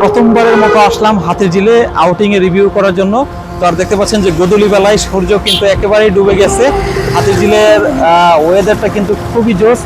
প্রথমবারের মতো আসলাম হাতে জিলে আউটিং এ রিভিউ করার জন্য। তো আর দেখতে পাচ্ছেন যে গদুলি বেলায় সূর্য কিন্তু একেবারেই ডুবে গেছে। হাতে জিলের ওয়েদারটা কিন্তু খুবই জোস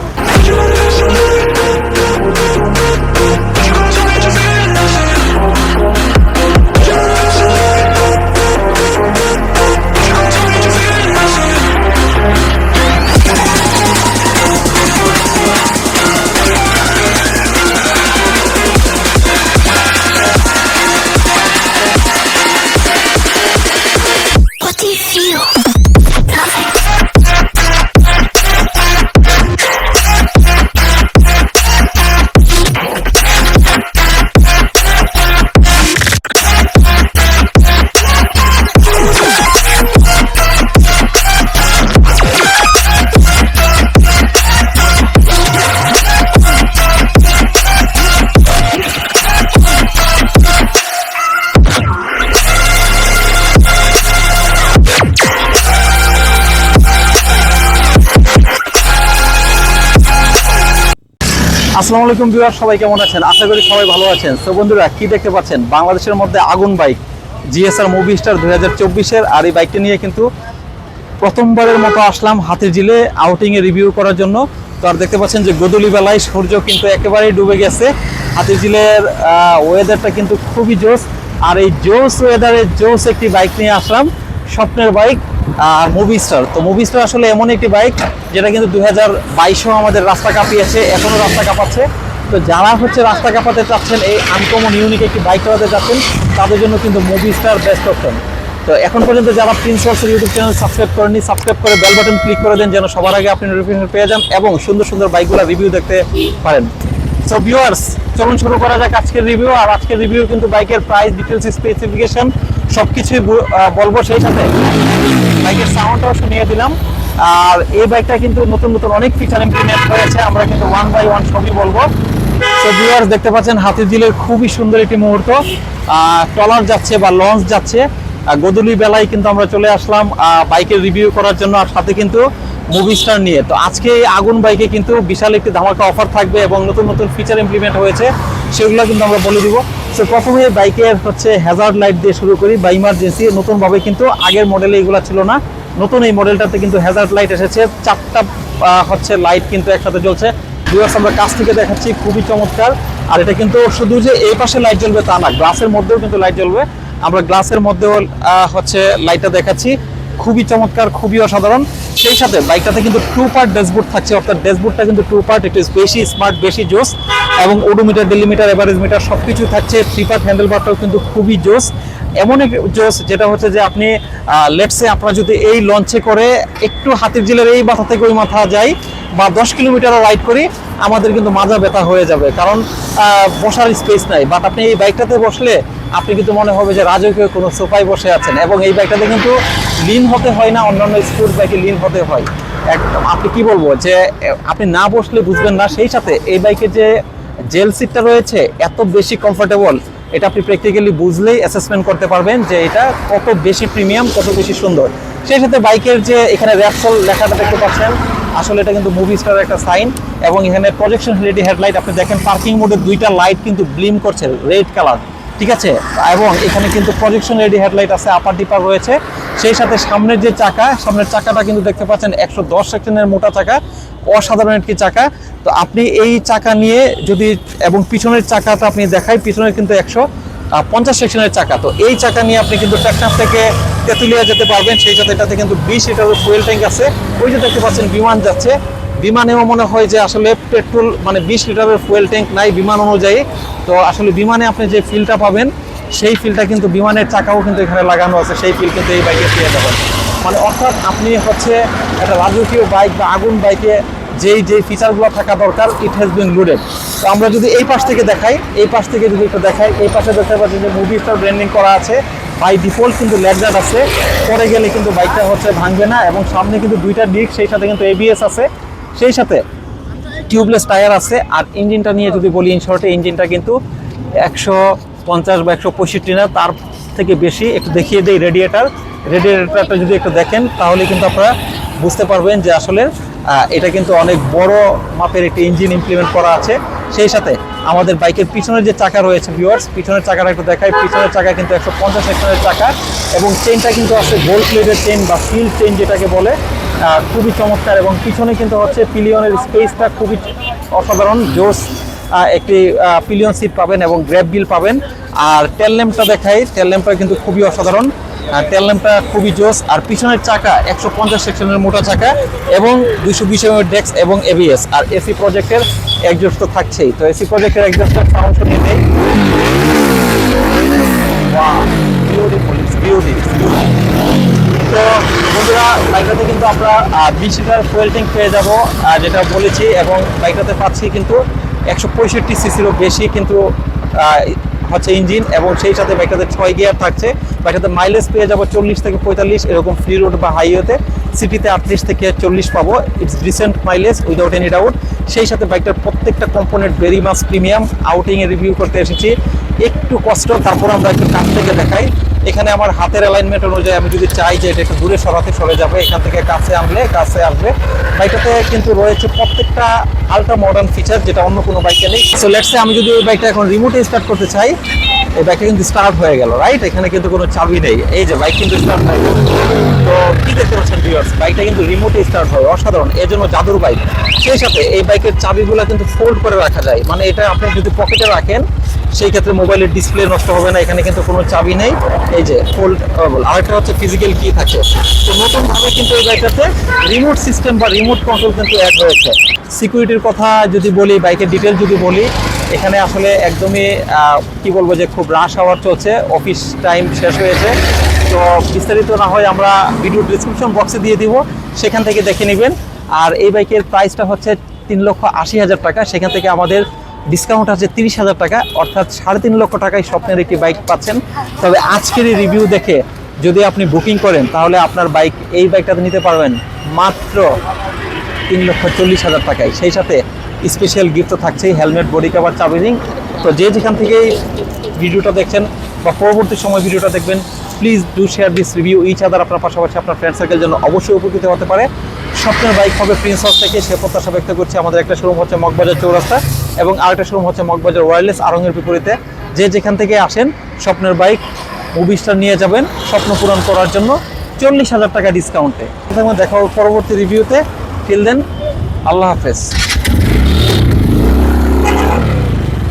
আসসালামু আলাইকুম ভিউয়ার সবাই কেমন আছেন? আশা করি সবাই ভালো আছেন। তো বন্ধুরা, কি দেখতে পাচ্ছেন? বাংলাদেশের মধ্যে আগুন বাইক জিএসআর মুভি স্টার দুই হাজার চব্বিশের, আর এই বাইকটা নিয়ে কিন্তু প্রথমবারের মতো আসলাম হাতে জিলে আউটিংয়ে রিভিউ করার জন্য। তো আর দেখতে পাচ্ছেন যে গদুলি বেলায় সূর্য কিন্তু একেবারেই ডুবে গেছে। হাতের জিলের ওয়েদারটা কিন্তু খুবই জোস আর এই জোস ওয়েদারের জোস একটি বাইক নিয়ে আসলাম, স্বপ্নের বাইক আর মুভি স্টার তো মুভি স্টার আসলে এমন একটি বাইক যেটা কিন্তু দুই হাজার বাইশেও আমাদের রাস্তা কাঁপিয়েছে, এখনও রাস্তা কাঁপাচ্ছে। তো যারা হচ্ছে রাস্তা কাঁপাতে চাচ্ছেন, এই আনকমন ইউনিক একটি বাইক চালাতে চাচ্ছেন, তাদের জন্য কিন্তু মুভি স্টার বেস্ট অপশন তো এখন পর্যন্ত যারা প্রিন্সওয়ার্সের ইউটিউব চ্যানেল সাবস্ক্রাইব করেননি সাবস্ক্রাইব করে বেল বাটন ক্লিক করে দেন, যেন সবার আগে আপনি নোটিফিকেশন পেয়ে যান এবং সুন্দর সুন্দর বাইকগুলো রিভিউ দেখতে পারেন। সো ভিউয়ার্স চলুন শুরু করা যাক আজকের রিভিউ আর আজকের রিভিউ কিন্তু বাইকের প্রাইস ডিটেলস স্পেসিফিকেশন সব কিছুই বলব সেই সাথে। বাইকের সাউন্ডটাও শুনিয়ে দিলাম। আর এই বাইকটা কিন্তু নতুন নতুন অনেক ফিচার ইমপ্লিমেন্ট হয়েছে আমরা কিন্তু ওয়ান বাই ওয়ান সবই বলব। তো ভিউয়ার্স দেখতে পাচ্ছেন হাতির দিলের খুবই সুন্দর একটি মুহূর্ত। ট্রলার যাচ্ছে বা লঞ্চ যাচ্ছে। গদুলি বেলায় কিন্তু আমরা চলে আসলাম। বাইকের রিভিউ করার জন্য। আর সাথে কিন্তু মুভি স্টার নিয়ে। তো আজকে আগুন বাইকে কিন্তু বিশাল একটি ধামাকা অফার থাকবে এবং নতুন নতুন ফিচার ইমপ্লিমেন্ট হয়েছে। সেগুলো কিন্তু আমরা বলে দিব। তো প্রথমে বাইকের হচ্ছে হ্যাজার্ড লাইট দিয়ে শুরু করি বা ইমার্জেন্সি নতুনভাবে কিন্তু আগের মডেলে এগুলো ছিল না। নতুন এই মডেলটাতে কিন্তু হ্যাজার্ড লাইট এসেছে। চারটা হচ্ছে লাইট কিন্তু একসাথে জ্বলছে। ভিউয়ার্স আমরা কাছ থেকে দেখাচ্ছি, খুবই চমৎকার। আর এটা কিন্তু শুধু যে এই পাশে লাইট জ্বলবে তা না গ্লাসের মধ্যেও কিন্তু লাইট জ্বলবে। আমরা গ্লাসের মধ্যেও হচ্ছে লাইটটা দেখাচ্ছি। খুবই চমৎকার, খুবই অসাধারণ। সেই সাথে বাইকটাতে কিন্তু টু পার্ট ড্যাশবোর্ড থাকছে, অর্থাৎ ড্যাশবোর্ডটা কিন্তু টু পার্ট একটু বেশি স্মার্ট বেশি জোস এবং ওডোমিটার ডেলিমিটার এভারেজ মিটার সব কিছু থাকছে থ্রি পার্ট হ্যান্ডেল বারটাও কিন্তু খুবই জোস। এমন এক জোস যেটা হচ্ছে যে আপনি লেটসে আপনারা যদি এই লঞ্চে করে একটু হাতির জিলের এই মাথা থেকে ওই মাথা যাই বা দশ কিলোমিটারও রাইড করি, আমাদের কিন্তু মাজা ব্যথা হয়ে যাবে। কারণ বসার স্পেস নাই। বাট আপনি এই বাইকটাতে বসলে আপনি কিন্তু মনে হবে যে রাজকীয় কোনো সোফায় বসে আছেন এবং এই বাইকটাতে কিন্তু লিন হতে হয় না, অন্যান্য স্পোর্টস বাইকে লিন হতে হয়। একদম। আপনি কি বলব যে, আপনি না বসলে বুঝবেন না, সেই সাথে এই বাইকে যে জেল সিটটা রয়েছে, এত বেশি কমফোর্টেবল এটা আপনি প্র্যাকটিক্যালি বুঝলেই অ্যাসেসমেন্ট করতে পারবেন যে এটা কত বেশি প্রিমিয়াম কত বেশি সুন্দর। সেই সাথে বাইকের যে এখানে র্যাপসল লেখাটা দেখতে পাচ্ছেন, আসলে এটা কিন্তু মুভি স্টার একটা সাইন এবং এখানে প্রজেকশন এলইডি হেডলাইট আপনি দেখেন পার্কিং মোডে দুইটা লাইট কিন্তু ব্লিম করছে রেড কালার ঠিক আছে? এবং এখানে কিন্তু প্রজেকশন এলইডি হেডলাইট আছে আপার ডিপার রয়েছে। সেই সাথে সামনের যে চাকা, সামনের চাকাটা কিন্তু দেখতে পাচ্ছেন একশো দশ সেকশনের মোটা চাকা, অসাধারণ একটি চাকা। তো আপনি এই চাকা নিয়ে যদি, এবং পিছনের চাকাটা আপনি দেখাই, পিছনের কিন্তু একশো পঞ্চাশ সেকশনের চাকা। তো এই চাকা নিয়ে আপনি কিন্তু টেকনাফ থেকে তেঁতুলিয়া যেতে পারবেন। সেই সাথে এটাতে কিন্তু বিশ লিটারের ফুয়েল ট্যাঙ্ক আছে। ওই যে দেখতে পাচ্ছেন বিমান যাচ্ছে। বিমানেও মনে হয় যে আসলে পেট্রোল মানে বিশ লিটারের ফুয়েল ট্যাঙ্ক নাই বিমান অনুযায়ী। তো আসলে বিমানে আপনি যে ফিলটা পাবেন, সেই ফিলটা কিন্তু বিমানের চাকাও কিন্তু এখানে লাগানো আছে, সেই ফিল কিন্তু এই বাইকে পেয়ে যাবেন। মানে অর্থাৎ আপনি হচ্ছে একটা রাজকীয় বাইক বা আগুন বাইকে যেই যেই ফিচারগুলো থাকা দরকার ইট হ্যাজ বিন লোডেড তো আমরা যদি এই পাশ থেকে দেখাই, এই পাশ থেকে যদি একটু দেখাই, এই পাশে দেখতে পাচ্ছি যে মুভি স্টার ব্র্যান্ডিং করা আছে। বাই ডিফল্ট কিন্তু ল্যাগজার আছে, পরে গেলে কিন্তু বাইকটা হচ্ছে ভাঙবে না এবং সামনে কিন্তু দুইটা ডিক সেই সাথে কিন্তু এবিএস আছে। সেই সাথে টিউবলেস টায়ার আছে আর ইঞ্জিনটা নিয়ে যদি বলি ইন শর্টে ইঞ্জিনটা কিন্তু একশো পঞ্চাশ বা একশো পঁয়ষট্টি না, তার থেকে বেশি একটু দেখিয়ে দেই রেডিয়েটার রেডিয়েটারটা যদি একটু দেখেন, তাহলে কিন্তু আপনারা বুঝতে পারবেন যে আসলে এটা কিন্তু অনেক বড় মাপের একটি ইঞ্জিন ইমপ্লিমেন্ট করা আছে। সেই সাথে আমাদের বাইকের পিছনের যে চাকা রয়েছে ভিউয়ার্স পিছনের চাকাটা একটু দেখাই। পিছনের চাকা কিন্তু একশো পঞ্চাশ সেকশনের চাকা এবং চেনটা কিন্তু আছে গোল্ড প্লেটের চেন বা সিল চেন যেটাকে বলে। খুবই চমৎকার এবং পিছনে কিন্তু হচ্ছে পিলিয়নের স্পেসটা খুবই অসাধারণ। জোস একটি পিলিয়ন সিট পাবেন এবং গ্র্যাব বিল পাবেন। আর টেল ল্যাম্পটা দেখাই টেল ল্যাম্পটা কিন্তু খুবই অসাধারণ। তেল ল্যাম্পটা খুবই জোস। আর পিছনের চাকা, একশো পঞ্চাশ সেকশনের মোটা চাকা এবং দুইশো বিশ এম ডেক্স এবং এবিএস আর এসি প্রজেক্টের একজস্ট তো থাকছেই। তো এসি প্রজেক্টের একজস্টের সাউন্ড শুনিয়ে নেই। বন্ধুরা, বাইকটাতে কিন্তু আমরা বিশ লিটার ফুয়েল ট্যাঙ্ক পেয়ে যাব যেটা বলেছি, এবং বাইকটাতে পাচ্ছি কিন্তু একশো পঁয়ষট্টি সিসিরও বেশি কিন্তু হচ্ছে ইঞ্জিন এবং সেই সাথে বাইকটাতে ছয় গিয়ার থাকছে। বাইকটাতে মাইলেজ পেয়ে যাব চল্লিশ থেকে পঁয়তাল্লিশ, এরকম ফ্রি রোড বা হাইওয়েতে সিটিতে আটত্রিশ থেকে চল্লিশ পাবো। It's recent mileage without any doubt সেই সাথে বাইকটার প্রত্যেকটা কম্পোনেন্ট ভেরি মাস প্রিমিয়াম আউটিংয়ে রিভিউ করতে এসেছি। একটু কষ্ট, তারপর আমরা একটু কাছ থেকে দেখাই। এখানে আমার হাতের অ্যালাইনমেন্ট অনুযায়ী আমি যদি চাই যে এটা একটু দূরে সরাতে সরে যাবে, এখান থেকে কাছে আনলে কাছে আসবে। বাইকটাতে কিন্তু রয়েছে প্রত্যেকটা আলট্রা মডার্ন ফিচার যেটা অন্য কোনো বাইকে নেই। সো লেটসে আমি যদি ওই বাইকটা এখন রিমোটে স্টার্ট করতে চাই, এই বাইকটা কিন্তু স্টার্ট হয়ে গেল রাইট এখানে কিন্তু কোনো চাবি নেই। এই যে বাইক কিন্তু স্টার্ট হয়ে গেল। তো, কি দেখতে পাচ্ছেন ভিউয়ার্স বাইকটা কিন্তু রিমোটে স্টার্ট হয়, অসাধারণ। এর জন্য জাদুর বাইক সেই সাথে এই বাইকের চাবিগুলো কিন্তু ফোল্ড করে রাখা যায়। মানে এটা আপনি যদি পকেটে রাখেন সেই ক্ষেত্রে মোবাইলের ডিসপ্লে নষ্ট হবে না, এখানে কিন্তু কোনো চাবি নেই। এই যে ফোল্ড আরেকটা হচ্ছে ফিজিক্যাল কি থাকে। তো নতুনভাবে কিন্তু এই বাইকটাতে রিমোট সিস্টেম বা রিমোট কন্ট্রোল কিন্তু অ্যাড হয়েছে সিকিউরিটির কথা যদি বলি, বাইকের ডিটেল যদি বলি, এখানে আসলে একদমই কি বলব যে খুব রাশ আওয়ার চলছে অফিস টাইম শেষ হয়েছে। তো বিস্তারিত না হয় আমরা ভিডিও ডিসক্রিপশন বক্সে দিয়ে দিব, সেখান থেকে দেখে নেবেন। আর এই বাইকের প্রাইসটা হচ্ছে তিন লক্ষ আশি হাজার টাকা, সেখান থেকে আমাদের ডিসকাউন্ট আছে তিরিশ হাজার টাকা, অর্থাৎ সাড়ে তিন লক্ষ টাকায় স্বপ্নের একটি বাইক পাচ্ছেন। তবে আজকের এই রিভিউ দেখে যদি আপনি বুকিং করেন, তাহলে আপনার বাইক এই বাইকটাতে নিতে পারবেন মাত্র তিন লক্ষ চল্লিশ হাজার টাকায়। সেই সাথে স্পেশাল গিফট তো থাকছেই হেলমেট বডি কাভার চাবিরিং তো যে যেখান থেকে ভিডিওটা দেখছেন বা পরবর্তী সময় ভিডিওটা দেখবেন please do share this review each other আপনার পাশাপাশি আপনার ফ্রেন্ড সার্কেল জন্য অবশ্যই উপকৃত হতে পারে। স্বপ্নের বাইক হবে প্রিন্স হাউস থেকে, সে প্রত্যাশা ব্যক্ত করছি, আমাদের একটা শোরুম হচ্ছে মগবাজার চৌরাস্তা। এবং আরেকটা শোরুম হচ্ছে মগবাজার ওয়্যারলেস আরঙের বিপরীতে। যে যেখান থেকে আসেন, স্বপ্নের বাইক মুভিসটা নিয়ে যাবেন, স্বপ্ন পূরণ করার জন্য চল্লিশ হাজার টাকা ডিসকাউন্টে দেখা পরবর্তী রিভিউতে ফিল দেন আল্লাহ হাফেজ।